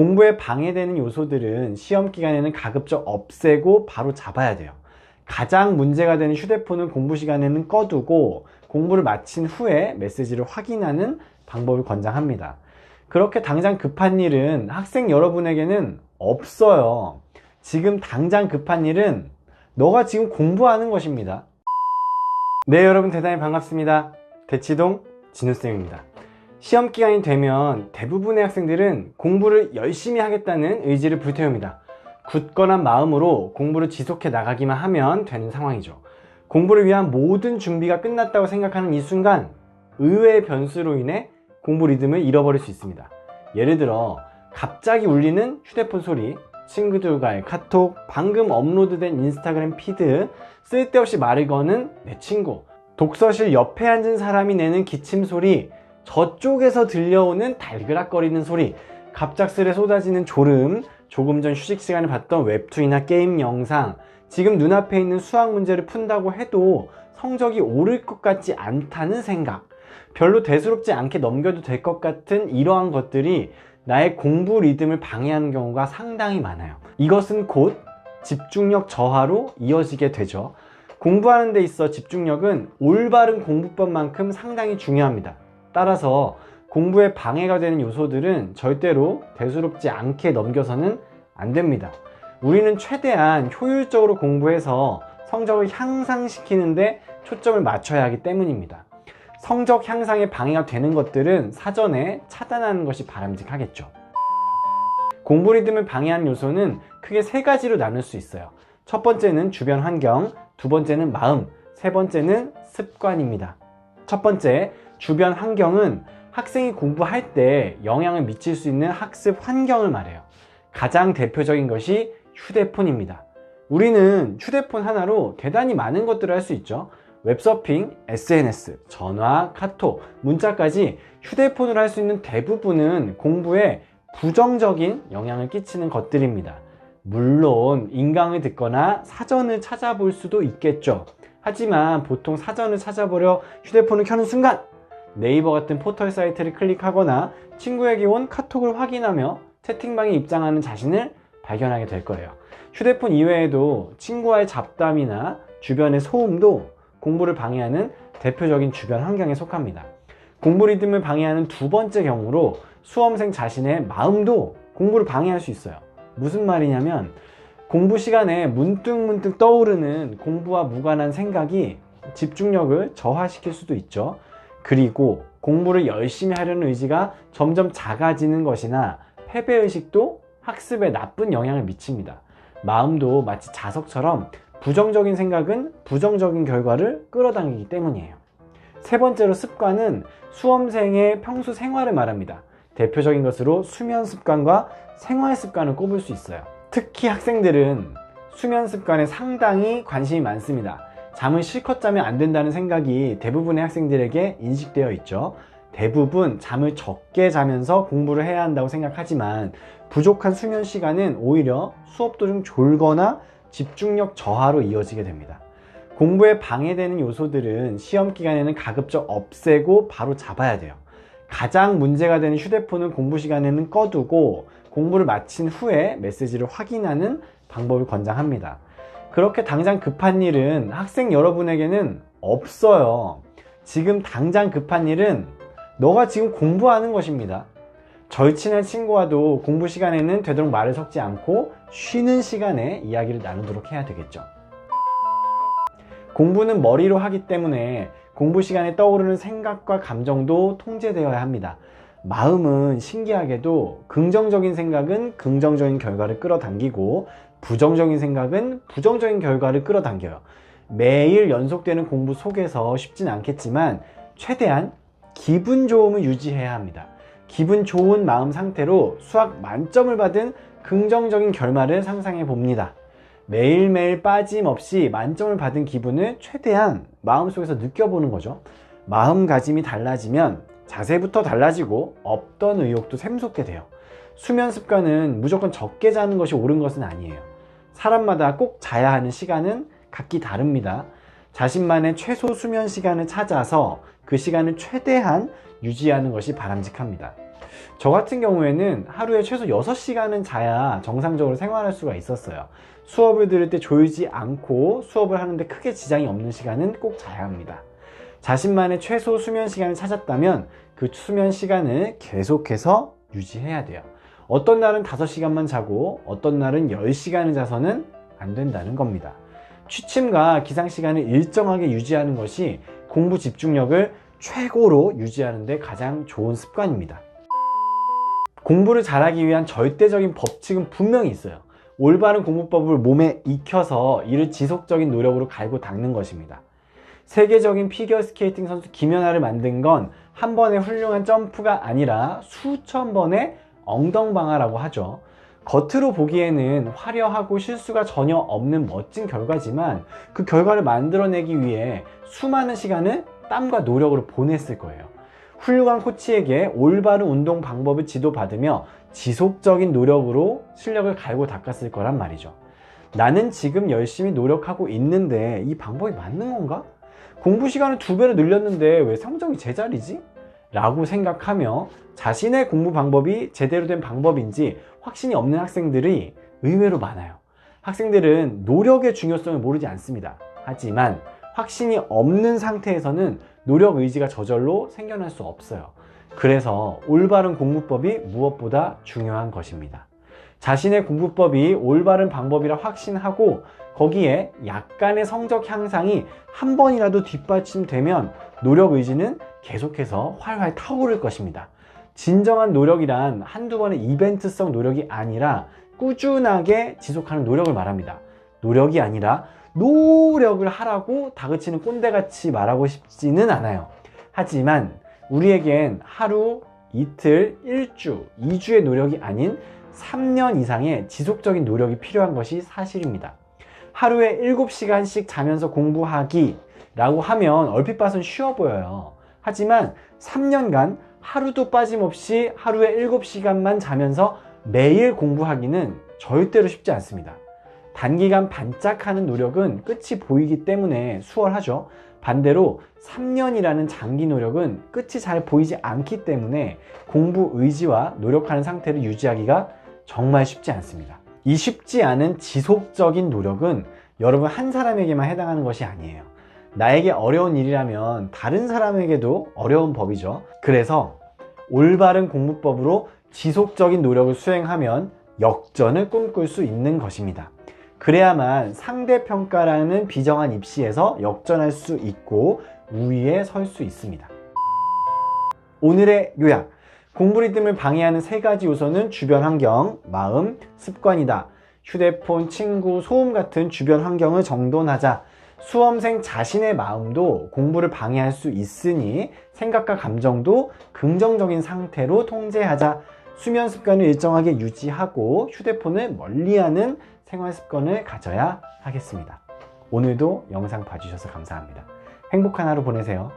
공부에 방해되는 요소들은 시험 기간에는 가급적 없애고 바로 잡아야 돼요. 가장 문제가 되는 휴대폰은 공부 시간에는 꺼두고 공부를 마친 후에 메시지를 확인하는 방법을 권장합니다. 그렇게 당장 급한 일은 학생 여러분에게는 없어요. 지금 당장 급한 일은 너가 지금 공부하는 것입니다. 네, 여러분 대단히 반갑습니다. 대치동 진우쌤입니다. 시험 기간이 되면 대부분의 학생들은 공부를 열심히 하겠다는 의지를 불태웁니다. 굳건한 마음으로 공부를 지속해 나가기만 하면 되는 상황이죠. 공부를 위한 모든 준비가 끝났다고 생각하는 이 순간 의외의 변수로 인해 공부 리듬을 잃어버릴 수 있습니다. 예를 들어 갑자기 울리는 휴대폰 소리, 친구들과의 카톡, 방금 업로드된 인스타그램 피드, 쓸데없이 말을 거는 내 친구, 독서실 옆에 앉은 사람이 내는 기침 소리, 저쪽에서 들려오는 달그락거리는 소리, 갑작스레 쏟아지는 졸음, 조금 전 휴식 시간에 봤던 웹툰이나 게임 영상, 지금 눈앞에 있는 수학 문제를 푼다고 해도 성적이 오를 것 같지 않다는 생각, 별로 대수롭지 않게 넘겨도 될 것 같은 이러한 것들이 나의 공부 리듬을 방해하는 경우가 상당히 많아요. 이것은 곧 집중력 저하로 이어지게 되죠. 공부하는 데 있어 집중력은 올바른 공부법만큼 상당히 중요합니다. 따라서 공부에 방해가 되는 요소들은 절대로 대수롭지 않게 넘겨서는 안 됩니다. 우리는 최대한 효율적으로 공부해서 성적을 향상시키는데 초점을 맞춰야 하기 때문입니다. 성적 향상에 방해가 되는 것들은 사전에 차단하는 것이 바람직하겠죠. 공부 리듬을 방해하는 요소는 크게 세 가지로 나눌 수 있어요. 첫 번째는 주변 환경, 두 번째는 마음, 세 번째는 습관입니다. 첫 번째, 주변 환경은 학생이 공부할 때 영향을 미칠 수 있는 학습 환경을 말해요. 가장 대표적인 것이 휴대폰입니다. 우리는 휴대폰 하나로 대단히 많은 것들을 할 수 있죠. 웹서핑, SNS, 전화, 카톡, 문자까지 휴대폰으로 할 수 있는 대부분은 공부에 부정적인 영향을 끼치는 것들입니다. 물론 인강을 듣거나 사전을 찾아볼 수도 있겠죠. 하지만 보통 사전을 찾아보려 휴대폰을 켜는 순간 네이버 같은 포털 사이트를 클릭하거나 친구에게 온 카톡을 확인하며 채팅방에 입장하는 자신을 발견하게 될 거예요. 휴대폰 이외에도 친구와의 잡담이나 주변의 소음도 공부를 방해하는 대표적인 주변 환경에 속합니다. 공부 리듬을 방해하는 두 번째 경우로 수험생 자신의 마음도 공부를 방해할 수 있어요. 무슨 말이냐면 공부 시간에 문득문득 떠오르는 공부와 무관한 생각이 집중력을 저하시킬 수도 있죠. 그리고 공부를 열심히 하려는 의지가 점점 작아지는 것이나 패배의식도 학습에 나쁜 영향을 미칩니다. 마음도 마치 자석처럼 부정적인 생각은 부정적인 결과를 끌어당기기 때문이에요. 세 번째로 습관은 수험생의 평소 생활을 말합니다. 대표적인 것으로 수면 습관과 생활 습관을 꼽을 수 있어요. 특히 학생들은 수면 습관에 상당히 관심이 많습니다. 잠을 실컷 자면 안 된다는 생각이 대부분의 학생들에게 인식되어 있죠. 대부분 잠을 적게 자면서 공부를 해야 한다고 생각하지만 부족한 수면 시간은 오히려 수업 도중 졸거나 집중력 저하로 이어지게 됩니다. 공부에 방해되는 요소들은 시험 기간에는 가급적 없애고 바로 잡아야 돼요. 가장 문제가 되는 휴대폰은 공부 시간에는 꺼두고 공부를 마친 후에 메시지를 확인하는 방법을 권장합니다. 그렇게 당장 급한 일은 학생 여러분에게는 없어요. 지금 당장 급한 일은 너가 지금 공부하는 것입니다. 절친한 친구와도 공부 시간에는 되도록 말을 섞지 않고 쉬는 시간에 이야기를 나누도록 해야 되겠죠. 공부는 머리로 하기 때문에 공부 시간에 떠오르는 생각과 감정도 통제되어야 합니다. 마음은 신기하게도 긍정적인 생각은 긍정적인 결과를 끌어당기고 부정적인 생각은 부정적인 결과를 끌어당겨요. 매일 연속되는 공부 속에서 쉽진 않겠지만 최대한 기분 좋음을 유지해야 합니다. 기분 좋은 마음 상태로 수학 만점을 받은 긍정적인 결말을 상상해 봅니다. 매일매일 빠짐없이 만점을 받은 기분을 최대한 마음속에서 느껴보는 거죠. 마음가짐이 달라지면 자세부터 달라지고 없던 의욕도 샘솟게 돼요. 수면 습관은 무조건 적게 자는 것이 옳은 것은 아니에요. 사람마다 꼭 자야 하는 시간은 각기 다릅니다. 자신만의 최소 수면 시간을 찾아서 그 시간을 최대한 유지하는 것이 바람직합니다. 저 같은 경우에는 하루에 최소 6시간은 자야 정상적으로 생활할 수가 있었어요. 수업을 들을 때 졸지 않고 수업을 하는데 크게 지장이 없는 시간은 꼭 자야 합니다. 자신만의 최소 수면 시간을 찾았다면 그 수면 시간을 계속해서 유지해야 돼요. 어떤 날은 5시간만 자고 어떤 날은 10시간을 자서는 안 된다는 겁니다. 취침과 기상 시간을 일정하게 유지하는 것이 공부 집중력을 최고로 유지하는 데 가장 좋은 습관입니다. 공부를 잘하기 위한 절대적인 법칙은 분명히 있어요. 올바른 공부법을 몸에 익혀서 이를 지속적인 노력으로 갈고 닦는 것입니다. 세계적인 피겨 스케이팅 선수 김연아를 만든 건 한 번의 훌륭한 점프가 아니라 수천 번의 엉덩방아라고 하죠. 겉으로 보기에는 화려하고 실수가 전혀 없는 멋진 결과지만 그 결과를 만들어내기 위해 수많은 시간을 땀과 노력으로 보냈을 거예요. 훌륭한 코치에게 올바른 운동 방법을 지도받으며 지속적인 노력으로 실력을 갈고 닦았을 거란 말이죠. 나는 지금 열심히 노력하고 있는데 이 방법이 맞는 건가? 공부 시간을 두 배로 늘렸는데 왜 성적이 제자리지? 라고 생각하며 자신의 공부 방법이 제대로 된 방법인지 확신이 없는 학생들이 의외로 많아요. 학생들은 노력의 중요성을 모르지 않습니다. 하지만 확신이 없는 상태에서는 노력 의지가 저절로 생겨날 수 없어요. 그래서 올바른 공부법이 무엇보다 중요한 것입니다. 자신의 공부법이 올바른 방법이라 확신하고 거기에 약간의 성적 향상이 한 번이라도 뒷받침되면 노력 의지는 계속해서 활활 타오를 것입니다. 진정한 노력이란 한두 번의 이벤트성 노력이 아니라 꾸준하게 지속하는 노력을 말합니다. 노력이 아니라 노력을 하라고 다그치는 꼰대같이 말하고 싶지는 않아요. 하지만 우리에겐 하루, 이틀, 일주, 이주의 노력이 아닌 3년 이상의 지속적인 노력이 필요한 것이 사실입니다. 하루에 7시간씩 자면서 공부하기 라고 하면 얼핏 봐선 쉬워 보여요. 하지만 3년간 하루도 빠짐없이 하루에 7시간만 자면서 매일 공부하기는 절대로 쉽지 않습니다. 단기간 반짝하는 노력은 끝이 보이기 때문에 수월하죠. 반대로 3년이라는 장기 노력은 끝이 잘 보이지 않기 때문에 공부 의지와 노력하는 상태를 유지하기가 정말 쉽지 않습니다. 이 쉽지 않은 지속적인 노력은 여러분 한 사람에게만 해당하는 것이 아니에요. 나에게 어려운 일이라면 다른 사람에게도 어려운 법이죠. 그래서 올바른 공부법으로 지속적인 노력을 수행하면 역전을 꿈꿀 수 있는 것입니다. 그래야만 상대평가라는 비정한 입시에서 역전할 수 있고 우위에 설 수 있습니다. 오늘의 요약. 공부 리듬을 방해하는 세 가지 요소는 주변 환경, 마음, 습관이다. 휴대폰, 친구, 소음 같은 주변 환경을 정돈하자. 수험생 자신의 마음도 공부를 방해할 수 있으니 생각과 감정도 긍정적인 상태로 통제하자. 수면 습관을 일정하게 유지하고 휴대폰을 멀리하는 생활 습관을 가져야 하겠습니다. 오늘도 영상 봐주셔서 감사합니다. 행복한 하루 보내세요.